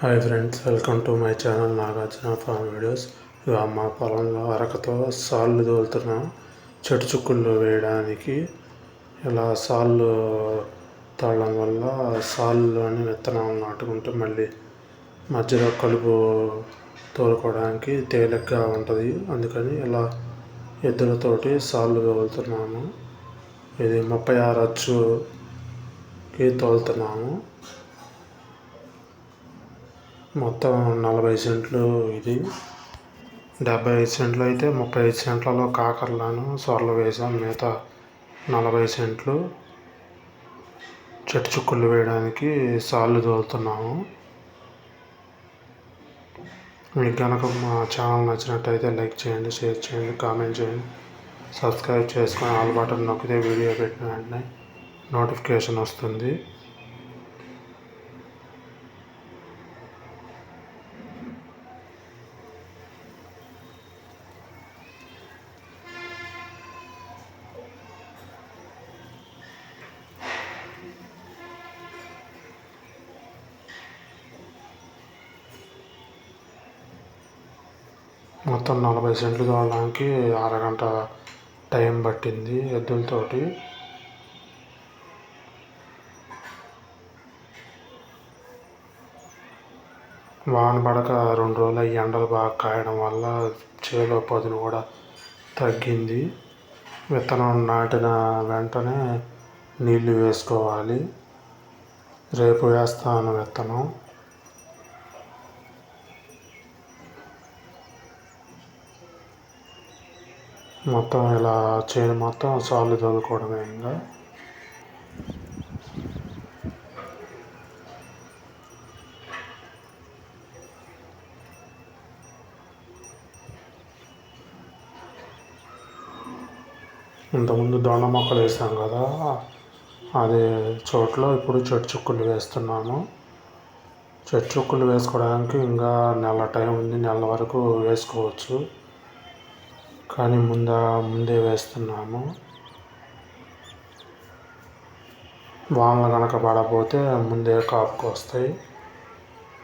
Hi friends welcome to my channel Nagarjuna farm videos ఇక మా పొలంలో అరకతో సాళ్ళు తోలుతున్నాం. చెట్టు చుక్కుల్లో వేయడానికి. ఇలా సాళ్ళు తోలడం వల్ల సాళ్ళలోని విత్తనాలు నాటుకుంటూ మళ్ళీ మధ్యలో కలుపు తోలుకోవడానికి తేలిగ్గా ఉంటుంది. అందుకని ఇలా ఎద్దులతోటి సాళ్ళు తోలుతున్నాము. ఇది ముప్పై ఆరు అచ్చుకి తోలుతున్నాము. మొత్తం నలభై సెంట్లు ఇది. డెబ్బై ఐదు సెంట్లు అయితే ముప్పై ఐదు సెంట్లలో కాకరలను సొరలు వేసాం మిగతా నలభై సెంట్లు చెట్టు చుక్కులు వేయడానికి సాళ్ళు తోలుతున్నాము. మీకు కనుక మా ఛానల్ నచ్చినట్టయితే లైక్ చేయండి షేర్ చేయండి కామెంట్ చేయండి. సబ్స్క్రైబ్ చేసుకొని ఆల్ బటన్ నొక్కితే వీడియో పెట్టిన వెంటనే నోటిఫికేషన్ వస్తుంది. మొత్తం నలభై సెంట్లు తోలడానికి అరగంట టైం పట్టింది ఎద్దులతోటి. వాన పడక రెండు రోజులు ఈ ఎండలు బాగా కాయడం వల్ల చేలో పదును కూడా తగ్గింది. విత్తనం నాటిన వెంటనే నీళ్ళు వేసుకోవాలి. రేపు వేస్తాను విత్తనం. మొత్తం ఇలా చేను మొత్తం సార్లు చదువుకోవడమే ఇంకా. ఇంతకుముందు దొండ మొక్కలు వేసాం కదా అదే చోట్లో ఇప్పుడు చెట్టు చుక్కులు వేస్తున్నాము. చెట్టు చుక్కులు వేసుకోవడానికి ఇంకా నెల టైం ఉంది నెల వరకు వేసుకోవచ్చు. కానీ ముందా ముందే వేస్తున్నాము. వానలు కనుక పడకపోతే ముందే కాపుకు వస్తాయి.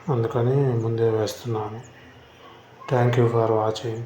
అందుకని ముందే వేస్తున్నాను థ్యాంక్ యూ ఫర్ వాచింగ్